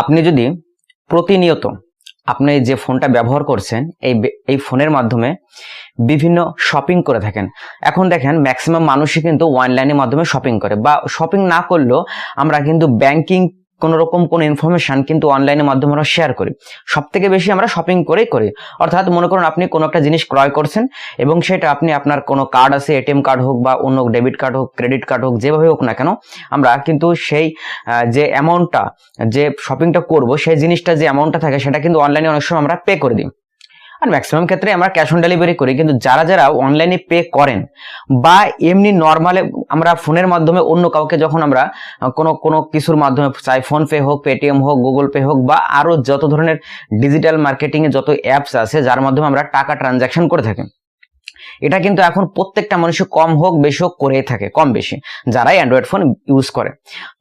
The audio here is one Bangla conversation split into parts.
আপনি যদি প্রতিনিয়ত আপনি যে ফোনটা ব্যবহার করছেন, এই এই ফোনের মাধ্যমে বিভিন্ন শপিং করে থাকেন। এখন দেখেন ম্যাক্সিমাম মানুষই কিন্তু অনলাইনের মাধ্যমে শপিং করে বা শপিং না করলেও আমরা কিন্তু ব্যাংকিং কোন রকম কোন ইনফরমেশন কিন্তু অনলাইনের মাধ্যমে আমরা শেয়ার করি। সব থেকে বেশি আমরা শপিং করেই করি। অর্থাৎ মনে করুন আপনি কোনো একটা জিনিস ক্রয় করছেন এবং সেটা আপনি আপনার কোনো কার্ড আছে এটিএম কার্ড হোক বা অন্য ডেবিট কার্ড হোক ক্রেডিট কার্ড হোক যেভাবে হোক না কেন, আমরা কিন্তু সেই যে অ্যামাউন্টটা যে শপিংটা করব, সেই জিনিসটা যে অ্যামাউন্টটা থাকে, সেটা কিন্তু অনলাইনে অনেক সময় আমরা পে করে দিই। আর ম্যাক্সিমাম ক্ষেত্রে আমরা ক্যাশ অন ডেলিভারি করি, কিন্তু যারা যারা অনলাইনে পে করেন বা এমনি নর্মালে আমরা ফোনের মাধ্যমে অন্য কাউকে যখন আমরা কোনো কোনো কিছুর মাধ্যমে, চাই ফোনপে হোক পেটিএম হোক গুগল পে হোক বা আরও যত ধরনের ডিজিটাল মার্কেটিংয়ে যত অ্যাপস আছে, যার মাধ্যমে আমরা টাকা ট্রানজ্যাকশন করে থাকি। এটা কিন্তু এখন প্রত্যেকটা মানুষ কম হোক, বেশি হোক করেই থাকে, কম বেশি, যারাই অ্যান্ড্রয়েড ফোন ইউজ করে।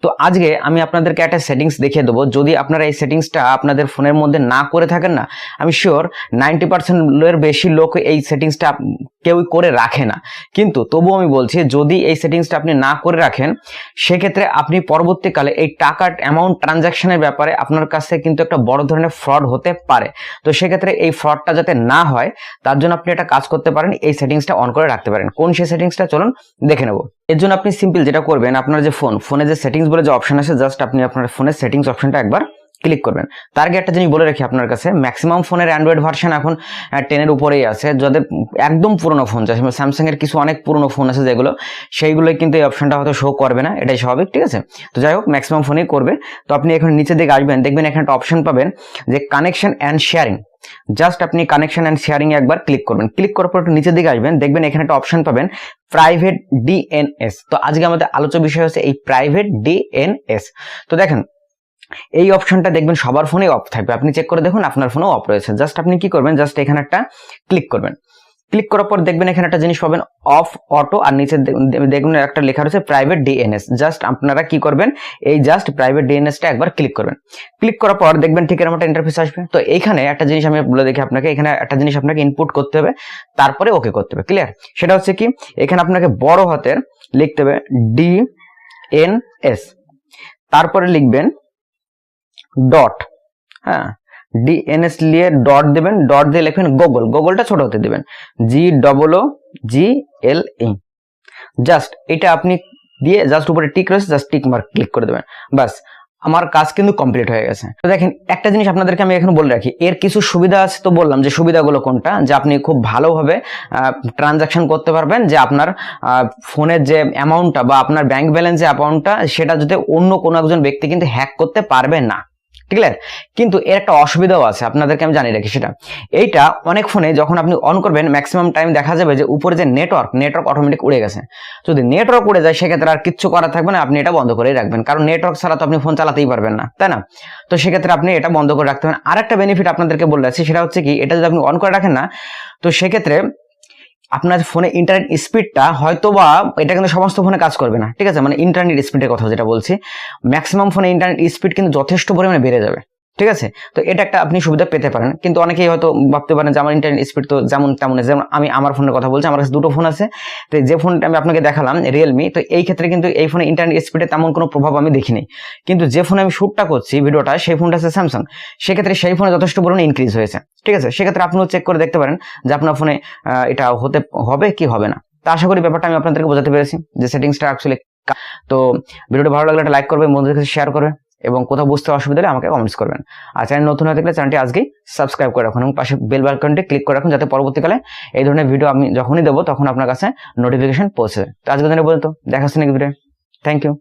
তো আজকে আমি আপনাদেরকে একটা সেটিংস দেখিয়ে দেবো। যদি আপনারা এই সেটিংসটা আপনাদের ফোনের মধ্যে না করে থাকেন না, আমি শিওর নাইনটি পার্সেন্টের বেশি লোক এই সেটিংসটা কেউই করে রাখে না। কিন্তু তবুও আমি বলছি, যদি এই সেটিংসটা আপনি না করে রাখেন, সেক্ষেত্রে আপনি পরবর্তীকালে এই টাকার অ্যামাউন্ট ট্রানজাকশনের ব্যাপারে আপনার কাছে কিন্তু একটা বড় ধরনের ফ্রড হতে পারে। তো সেক্ষেত্রে এই ফ্রডটা যাতে না হয়, তার জন্য আপনি একটা কাজ করতে পারেন, এই সেটিংসটা অন করে রাখতে পারেন। কোন সেই সেটিংসটা চলুন দেখে নেব। এর জন্য আপনি সিম্পল যেটা করবেন, আপনার যে ফোন ফোনে যে সেটিংস বলে যে অপশন আছে জাস্ট আপনি আপনার ফোনের সেটিংস অপশনটা একবার ক্লিক করবেন। তার আগে একটা জিনিস বলে রাখি আপনার কাছে ম্যাক্সিমাম ফোনের অ্যান্ড্রয়েড ভার্সন এখন টেনের উপরেই আছে। যাদের একদম পুরনো ফোন আছে স্যামসাং এর কিছু অনেক পুরনো ফোন আছে যেগুলো, সেইগুলোই কিন্তু এই অপশনটা হয়তো শো করবে না, এটাই স্বাভাবিক, ঠিক আছে? তো যাই হোক ম্যাক্সিমাম ফোনেই করবে। তো আপনি এখন নিচে দিকে আসবেন, দেখবেন এখানে একটা অপশন পাবেন যে কানেকশন অ্যান্ড শেয়ারিং জাস্ট আপনি কানেকশন অ্যান্ড শেয়ারিং একবার ক্লিক করবেন। ক্লিক করার পর একটু নিচের দিকে আসবেন, দেখবেন এখানে একটা অপশন পাবেন প্রাইভেট ডিএনএস তো আজকে আমাদের আলোচ্য বিষয় হচ্ছে এই প্রাইভেট ডিএনএস তো দেখেন এই অপশনটা দেখবেন সবার ফোনে অফ থাকবে। আপনি চেক করে দেখুন, আপনার ফোনেও অফ রয়েছে। জাস্ট আপনি কি করবেন? জাস্ট এখানে একটা ক্লিক করবেন। ক্লিক করার পর দেখবেন এখানে একটা জিনিস পাবেন অফ অটো আর নিচে দেখবেন একটা লেখা রয়েছে প্রাইভেট ডিএনএস জাস্ট আপনারা কি করবেন? এই জাস্ট প্রাইভেট ডিএনএসটা একবার ক্লিক করবেন। ক্লিক করার পর দেখবেন ঠিক এরকম একটা ইন্টারফেস আসবে। তো এইখানে একটা জিনিস আমি বলে দেখি আপনাকে, এখানে একটা জিনিস আপনাকে ইনপুট করতে হবে, তারপরে ওকে করতে হবে। ক্লিয়ার সেটা হচ্ছে কি, এখানে আপনাকে বড় হাতের লিখতে হবে ডি এন এস তারপরে লিখবেন ডট হ্যাঁ? ডিএনএস লিয়ে ডট দেবেন ডট দিয়ে লিখবেন গুগল গুগলটা ছোট হতে দেবেন। জি ডবল ও জি এল ই জাস্ট এটা আপনি দিয়ে জাস্ট উপরে টিক রয়েছে জাস্ট টিক মার্ক ক্লিক করে দেবেন। বাস আমার কাজ কিন্তু কমপ্লিট হয়ে গেছে। তো দেখেন, একটা জিনিস আপনাদেরকে আমি এখন বলে রাখি, এর কিছু সুবিধা আছে তো বললাম যে সুবিধাগুলো কোনটা, যে আপনি খুব ভালোভাবে ট্রানজাকশন করতে পারবেন, যে আপনার ফোনের যে অ্যামাউন্টটা বা আপনার ব্যাংক ব্যালেন্স যে অ্যামাউন্টটা সেটা যদি অন্য কোনো একজন ব্যক্তি কিন্তু হ্যাক করতে পারবে না। ক্লিয়ার কিন্তু এর একটা অসুবিধাও আছে, আপনাদেরকে আমি জানিয়ে রাখি সেটা। এইটা অনেক ফোনে যখন আপনি অন করবেন ম্যাক্সিমাম টাইম দেখা যাবে যে উপরে যে নেটওয়ার্ক নেটওয়ার্ক অটোমেটিক উড়ে গেছে। যদি নেটওয়ার্ক উড়ে যায়, সেক্ষেত্রে আর কিচ্ছু করা থাকবে না, আপনি এটা বন্ধ করেই রাখবেন। কারণ নেটওয়ার্ক ছাড়া তো আপনি ফোন চালাতেই পারবেন না, তাই না? তো সেক্ষেত্রে আপনি এটা বন্ধ করে রাখতে পারেন। আর একটা বেনিফিট আপনাদেরকে বলে রাখছি, সেটা হচ্ছে কি, এটা যদি আপনি অন করে রাখেন না, তো সেক্ষেত্রে আপনার ফোনে ইন্টারনেট স্পিডটা হয়তো বা এটা কিন্তু সমস্ত ফোনে কাজ করবে না, ঠিক আছে? মানে ইন্টারনেট স্পিডের কথা যেটা বলছি ম্যাক্সিমাম ফোনে ইন্টারনেট স্পিড কিন্তু যথেষ্ট পরিমাণে বেড়ে যাবে। ঠিক আছে? তো এটা একটা আপনি সুবিধা পেতে পারেন। কিন্তু অনেকেই হয়তো ভাবতে পারেন যে আমার ইন্টারনেট স্পিড তো যেমন তেমন যেমন আমি আমার ফোনের কথা বলছি, আমার কাছে দুটো ফোন আছে। তো যে ফোনটা আমি আপনাকে দেখালাম রিয়েলমি তো এই ক্ষেত্রে কিন্তু এই ফোনে ইন্টারনেট স্পিডে তেমন কোনো প্রভাব আমি দেখিনি। কিন্তু যে ফোনে আমি শ্যুটটা করছি, ভিডিওটা, সেই ফোনটা আছে স্যামসাং সেক্ষেত্রে সেই ফোনে যথেষ্ট পরিমাণে ইনক্রিজ হয়েছে। ঠিক আছে? সেক্ষেত্রে আপনিও চেক করে দেখতে পারেন যে আপনার ফোনে এটা হতে, হবে কি হবে না। তা আশা করি ব্যাপারটা আমি আপনাদেরকে বোঝাতে পেরেছি যে সেটিংসটা অ্যাকচুয়ালি তো ভিডিওটা ভালো লাগলে একটা লাইক করবে বন্ধুদের কাছে শেয়ার করবে এবং কোথাও বুঝতে অসুবিধা হলে আমাকে কমেন্টস করবেন। আর চ্যানেল নতুন হয়ে থাকলে চ্যানেলটি আজকেই সাবস্ক্রাইব করে রাখুন এবং পাশে বেল বাটনটি ক্লিক করে রাখুন যাতে পরবর্তীকালে এই ধরনের ভিডিও আমি যখনই দেবো তখন আপনার কাছে নোটিফিকেশন পৌঁছে তো আজকে দিনে বলতো দেখা হচ্ছে নাকি ভিডিও থ্যাংক ইউ